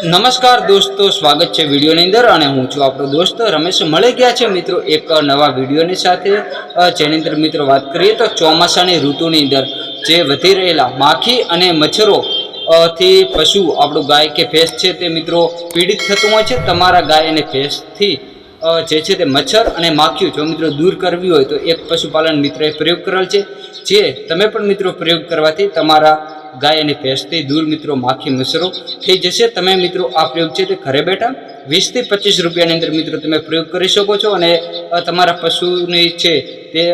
નમસ્કાર દોસ્તો, સ્વાગત છે વિડીયોની અંદર અને હું છું આપણો દોસ્ત રમેશ. મળી ગયા છે મિત્રો એક નવા વિડીયોની સાથે. જેની અંદર મિત્રો વાત કરીએ તો ચોમાસાની ઋતુની અંદર જે વધી રહેલા માખી અને મચ્છરો થી પશુ આપણું ગાય કે ભેંસ છે તે મિત્રો પીડિત થતું હોય છે. તમારા ગાય અને ભેંસથી જે છે તે મચ્છર અને માખીઓ જો મિત્રો દૂર કરવી હોય તો એક પશુપાલન મિત્રએ પ્રયોગ કરેલ છે. જે તમે પણ મિત્રો પ્રયોગ કરવાથી તમારા ગાય અને ભેંસથી દૂર મિત્રો માખી મસરો થઈ જશે. તમે મિત્રો આ પ્રયોગ છે તે ઘરે બેઠા વીસથી પચીસ રૂપિયાની અંદર મિત્રો તમે પ્રયોગ કરી શકો છો અને તમારા પશુની છે તે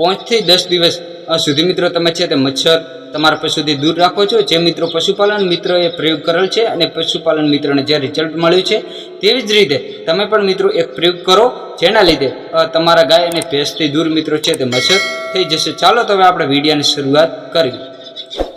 પાંચથી દસ દિવસ સુધી મિત્રો તમે છે તે મચ્છર તમારા પશુથી દૂર રાખો છો. જે મિત્રો પશુપાલન મિત્રોએ પ્રયોગ કરેલ છે અને પશુપાલન મિત્રોને જે રિઝલ્ટ મળ્યું છે તેવી જ રીતે તમે પણ મિત્રો એક પ્રયોગ કરો, જેના લીધે તમારા ગાય અને ભેંસથી દૂર મિત્રો છે તે મચ્છર થઈ જશે. ચાલો તો હવે આપણે વિડીયાની શરૂઆત કરીએ.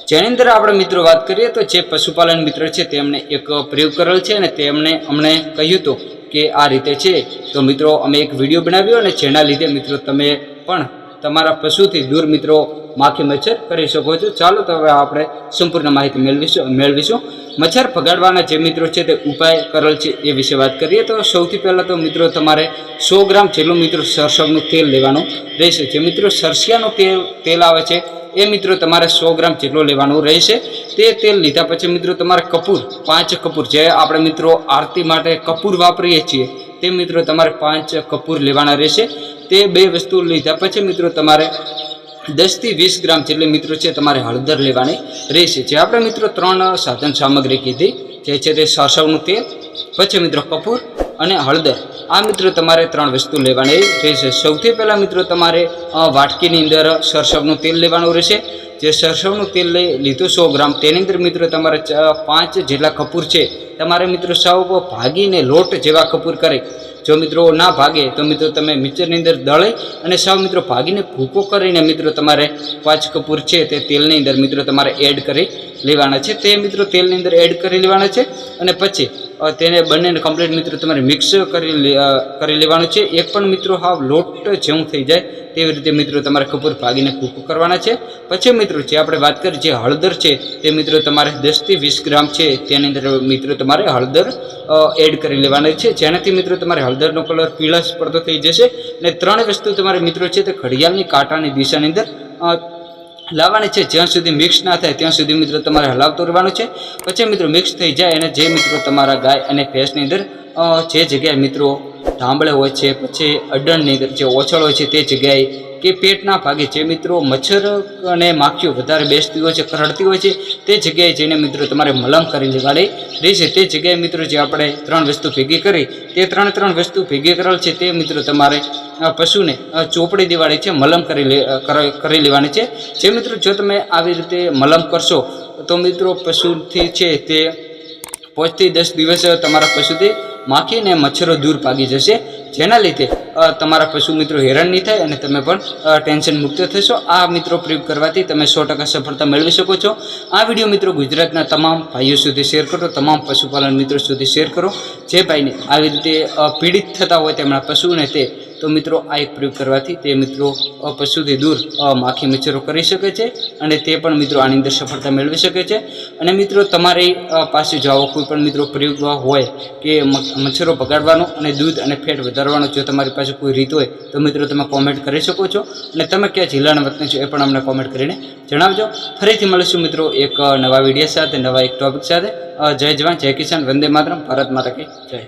જેની અંદર આપણે મિત્રો વાત કરીએ તો જે પશુપાલન મિત્ર છે તેમણે એક પ્રયોગ કરેલ છે અને તેમણે અમને કહ્યું હતું કે આ રીતે છે. તો મિત્રો, અમે એક વીડિયો બનાવ્યો અને જેના લીધે મિત્રો તમે પણ તમારા પશુથી દૂર મિત્રો માખી મચ્છર કરી શકો છો. ચાલો તો હવે આપણે સંપૂર્ણ માહિતી મેળવીશું મેળવીશું. મચ્છર ભગાડવાના જે મિત્રો છે તે ઉપાય કરેલ છે એ વિશે વાત કરીએ તો સૌથી પહેલાં તો મિત્રો તમારે સો ગ્રામ જેટલું મિત્રો સરસવનું તેલ લેવાનું રહેશે. જે મિત્રો સરસિયાનું તેલ તેલ આવે છે એ મિત્રો તમારે સો ગ્રામ જેટલો લેવાનું રહેશે. તે તેલ લીધા પછી મિત્રો તમારે કપૂર, પાંચ કપૂર, જે આપણે મિત્રો આરતી માટે કપૂર વાપરીએ છીએ, તે મિત્રો તમારે પાંચ કપૂર લેવાના રહેશે. તે બે વસ્તુ લીધા પછી મિત્રો તમારે દસથી વીસ ગ્રામ જેટલી મિત્રો છે તમારે હળદર લેવાની રહેશે. જે આપણે મિત્રો ત્રણ સાધન સામગ્રી કીધી, જે છે તે સરસવનું તેલ, પછી મિત્રો કપૂર અને હળદર. આ મિત્રો તમારે ત્રણ વસ્તુ લેવાની રહેશે. સૌથી પહેલાં મિત્રો તમારે વાટકીની અંદર સરસવનું તેલ લેવાનું રહેશે. જે સરસવનું તેલ લઈ લીધું સો ગ્રામ. તેની અંદર મિત્રો તમારે પાંચ જેટલા કપૂર છે. તમારે મિત્રો સૌ ભાગીને લોટ જેવા કપૂર કરે. જો મિત્રો ના ભાગે, તો મિત્રો તમે મિક્સરની અંદર દળે અને સાવ મિત્રો ભાગીને ભૂકો કરીને મિત્રો તમારે પાંચ કપૂર છે તે તેલની અંદર મિત્રો તમારે એડ કરી લેવાના છે. તે મિત્રો તેલની અંદર એડ કરી લેવાના છે અને પછી તેને બંનેને કમ્પ્લીટ મિત્રો તમારે મિક્સ કરી કરી લેવાનું છે. એક પણ મિત્રો હાવ લોટ જેવું થઈ જાય. તેવી રીતે મિત્રો તમારે કપૂર ભાગીને કૂક કરવાના છે. પછી મિત્રો જે આપણે વાત કરી, જે હળદર છે, તે મિત્રો તમારે દસથી વીસ ગ્રામ છે, તેની અંદર મિત્રો તમારે હળદર એડ કરી લેવાની છે. જેનાથી મિત્રો તમારે હળદરનો કલર પીળાશ પડતો થઈ જશે. અને ત્રણ વસ્તુ તમારે મિત્રો છે તે ઘડિયાળની કાંટાની દિશાની અંદર લાવવાની છે. જ્યાં સુધી મિક્સ ના થાય ત્યાં સુધી મિત્રો તમારે હલાવતું રહેવાનું છે. પછી મિત્રો મિક્સ થઈ જાય અને જે મિત્રો તમારા ગાય અને ભેંસની અંદર જે જગ્યાએ મિત્રો ધાંભળે હોય છે, પછી અડણની જે ઓછળ હોય છે તે જગ્યાએ કે પેટના ભાગે જે મિત્રો મચ્છર અને માખીઓ વધારે બેસતી હોય છે, કરડતી હોય છે, તે જગ્યાએ જઈને મિત્રો તમારે મલમ કરી લેવાની રહેશે તે જગ્યાએ મિત્રો જે આપણે ત્રણ વસ્તુ ભેગી કરી, તે ત્રણ ત્રણ વસ્તુ ભેગી કરેલ છે, તે મિત્રો તમારે પશુને ચોપડી દેવાની છે, મલમ કર- કરી લેવાની છે. જે મિત્રો જો તમે આવી રીતે મલમ કરશો, તો મિત્રો પશુથી છે તે પાંચથી દસ દિવસ તમારા પશુથી માખી અને મચ્છરો દૂર ભાગી જશે. જેના લીધે તમારા પશુ મિત્રો હેરાન નહીં થાય અને તમે પણ ટેન્શન મુક્ત થશો. આ મિત્રો પ્રયોગ કરવાથી તમે સો ટકા સફળતા મેળવી શકો છો. આ વીડિયો મિત્રો ગુજરાતના તમામ ભાઈઓ સુધી શેર કરો, તમામ પશુપાલન મિત્રો સુધી શેર કરો. જે ભાઈને આવી રીતે પીડિત થતા હોય તેમના પશુને તે તો મિત્રો આ એક પ્રયોગ કરવાથી તે મિત્રો પશુથી દૂર માખી મચ્છરો કરી શકે છે અને તે પણ મિત્રો આની અંદર સફળતા મેળવી શકે છે. અને મિત્રો તમારી પાસે જો કોઈ પણ મિત્રો પ્રયોગ હોય કે મચ્છરો ભગાડવાનો અને દૂધ અને ફેટ વધારવાનો જો તમારી પાસે કોઈ રીત હોય તો મિત્રો તમે કોમેન્ટ કરી શકો છો. અને તમે ક્યાં જિલ્લાના વતની છો એ પણ અમને કોમેન્ટ કરીને જણાવજો. ફરીથી મળીશું મિત્રો એક નવા વીડિયો સાથે, નવા એક ટોપિક સાથે. જય જવાન, જય કિસાન, વંદે માતરમ. ભારત માતા કે જય.